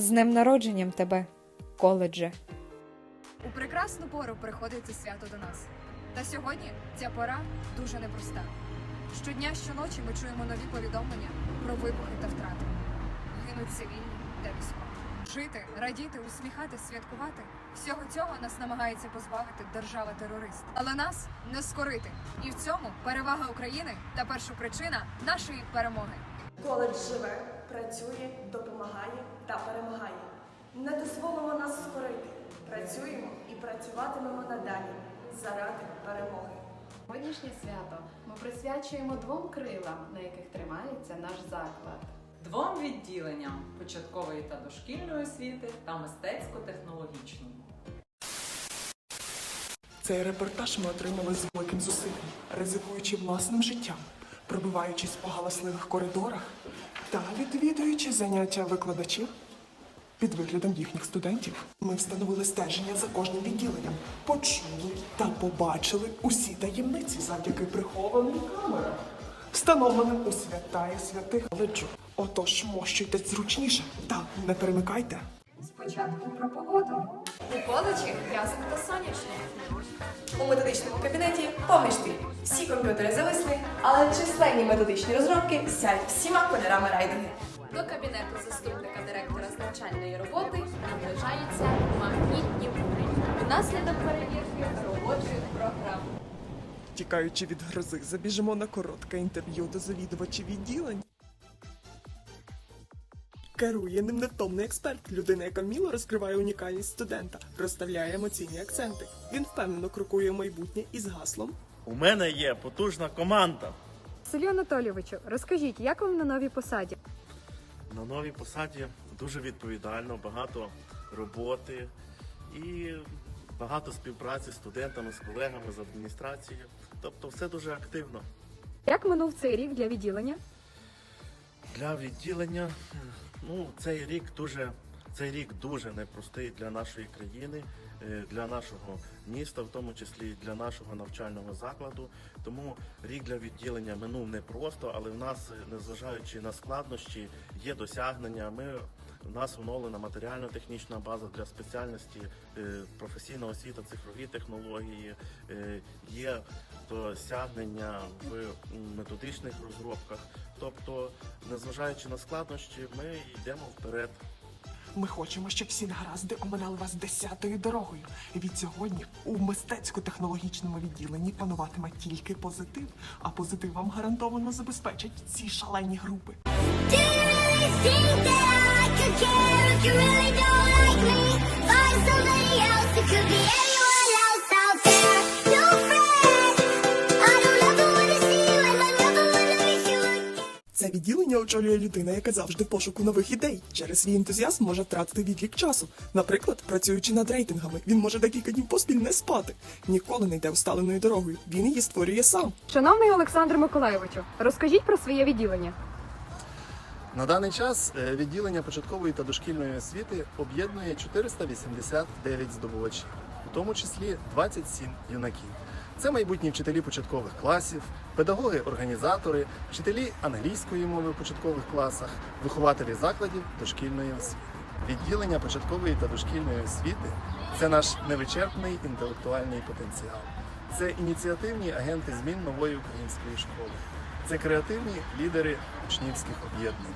З днем народженням тебе, коледже. У прекрасну пору приходить це свято до нас. Та сьогодні ця пора дуже непроста. Щодня, щоночі ми чуємо нові повідомлення про вибухи та втрати. Гинуть цивільні та військові. Жити, радіти, усміхатись, святкувати всього цього нас намагається позбавити держава-терорист. Але нас не скорити. І в цьому перевага України та першопричина нашої перемоги. Коледж живе, працює, допомагає та перемагає. Не дозволимо нас скорити. Працюємо і працюватимемо надалі заради перемоги. Сьогоднішнє свято ми присвячуємо двом крилам, на яких тримається наш заклад. Двом відділенням початкової та дошкільної освіти та мистецько-технологічної. Цей репортаж ми отримали з великим зусиллям, ризикуючи власним життям, пробиваючись по галасливих коридорах та відвідуючи заняття викладачів під виглядом їхніх студентів. Ми встановили стеження за кожним відділенням, почули та побачили усі таємниці завдяки прихованим камерам, встановленим у святая святих коледжу. Отож, мощуйтесь зручніше та не перемикайте. Спочатку про погоду. У коледжі ясно та сонячно. У методичному кабінеті повний штиль. Всі комп'ютери зависли, але численні методичні розробки сяють всіма кольорами райдинги. До кабінету заступника директора з навчальної роботи наближаються магнітні бури внаслідок перевірки робочих програм. Тікаючи від грози, забіжимо на коротке інтерв'ю до завідувачів відділень. Керує ним невтомний експерт, людина, яка вміло розкриває унікальність студента, розставляє емоційні акценти. Він впевнено крокує в майбутнє із гаслом. У мене є потужна команда. Василю Анатолійовичу, розкажіть, як вам на новій посаді? На новій посаді дуже відповідально, багато роботи і багато співпраці з студентами, з колегами, з адміністрацією. Тобто все дуже активно. Як минув цей рік для відділення? Для відділення ну, цей рік дуже цей рік дуже непростий для нашої країни, е, для нашого міста, в тому числі для нашого навчального закладу. Тому рік для відділення минув непросто, але в нас, е, незважаючи на складнощі, є досягнення. Ми у нас оновлена матеріально-технічна база для спеціальності е, професійна освіта, цифрові технології, е, є досягнення в методичних розробках. Тобто, незважаючи на складнощі, ми йдемо вперед. Ми хочемо, щоб всі негаразди оминали вас десятою дорогою. Від сьогодні у мистецько-технологічному відділенні пануватиме тільки позитив, а позитив вам гарантовано забезпечать ці шалені групи. Do you really think that I could care Це відділення очолює людина, яка завжди в пошуку нових ідей. Через свій ентузіазм може втратити відлік часу. Наприклад, працюючи над рейтингами, він може декілька днів поспіль не спати. Ніколи не йде усталеною дорогою. Він її створює сам. Шановний Олександр Миколайовичу, розкажіть про своє відділення. На даний час е, відділення початкової та дошкільної освіти об'єднує 489 здобувачів, у тому числі 27 юнаків. Це майбутні вчителі початкових класів, педагоги-організатори, вчителі англійської мови в початкових класах, вихователі закладів дошкільної освіти. Відділення початкової та дошкільної освіти це наш невичерпний інтелектуальний потенціал. Це ініціативні агенти змін нової української школи. Це креативні лідери учнівських об'єднань.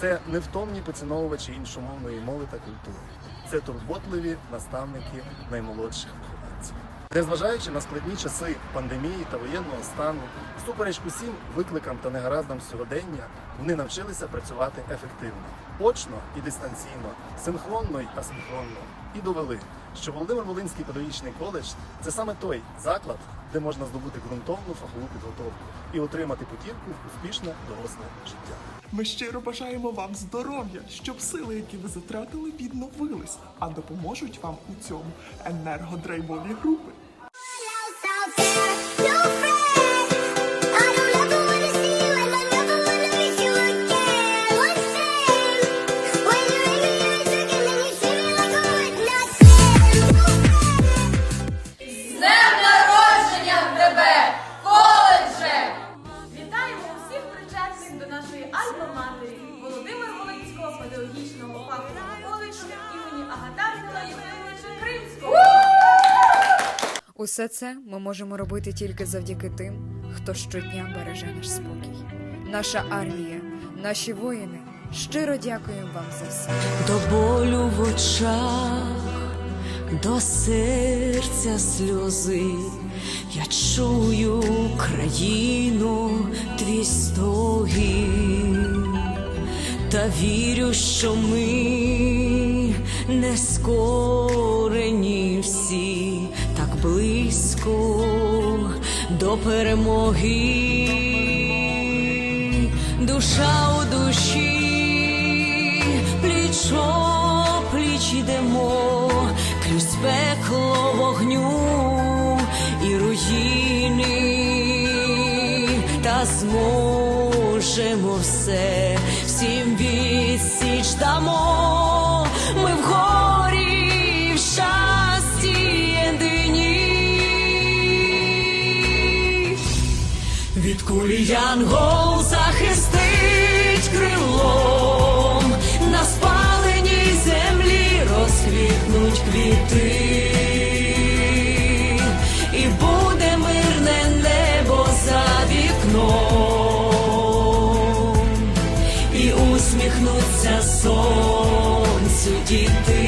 Це невтомні поціновувачі іншомовної мови та культури. Це турботливі наставники наймолодших. Незважаючи на складні часи пандемії та воєнного стану, всупереч усім викликам та негараздам сьогодення, вони навчилися працювати ефективно, очно і дистанційно, синхронно й асинхронно, і довели, що Володимир Волинський педагогічний коледж це саме той заклад, де можна здобути ґрунтовну фахову підготовку і отримати путівку в успішне доросле життя. Ми щиро бажаємо вам здоров'я, щоб сили, які ви затратили, відновились, а допоможуть вам у цьому енергодрайвові групи. Усе це ми можемо робити тільки завдяки тим, хто щодня береже наш спокій. Наша армія, наші воїни. Щиро дякуємо вам за все. до болю в очах, до серця сльози. Я чую країну твій стогін, та вірю, що ми не скорені всі близько до перемоги. Душа у душі, пліч пліч ідемо, крізь пекло вогню і руїни, та зможемо все, всім відсіч дамо, янгол захистить крилом, на спаленій землі розквітнуть квіти, і буде мирне небо за вікном, і усміхнуться сонцю діти.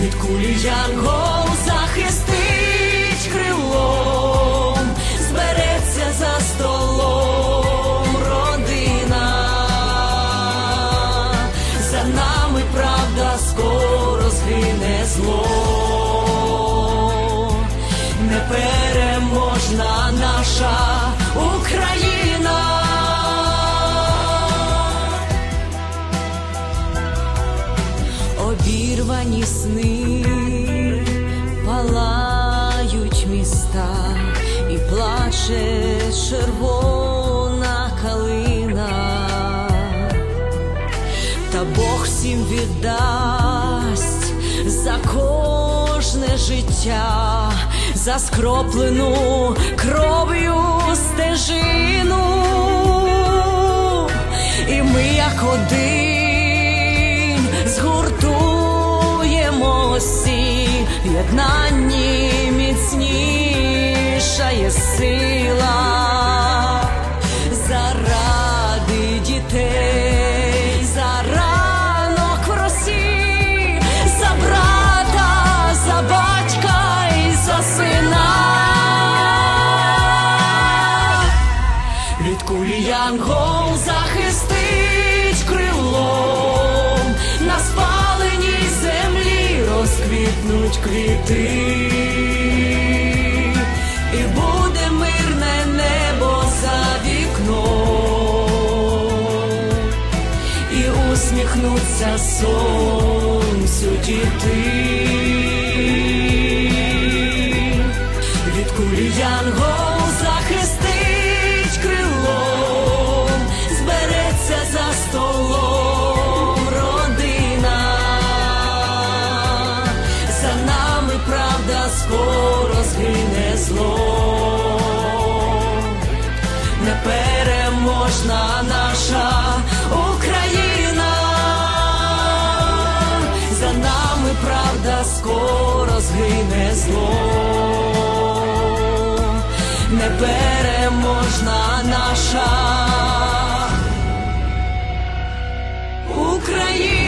Від кулі янгол непереможна наша Україна. обірвані сни, палають міста і плаче червона калина, та Бог всім віддасть за кожне життя, за скроплену кров'ю стежину, і ми як один згуртуємося, в міцніша є сила розквітнуть квіти, і буде мирне небо за вікном, і усміхнуться сонцю діти. Від кулі непереможна наша. Україна,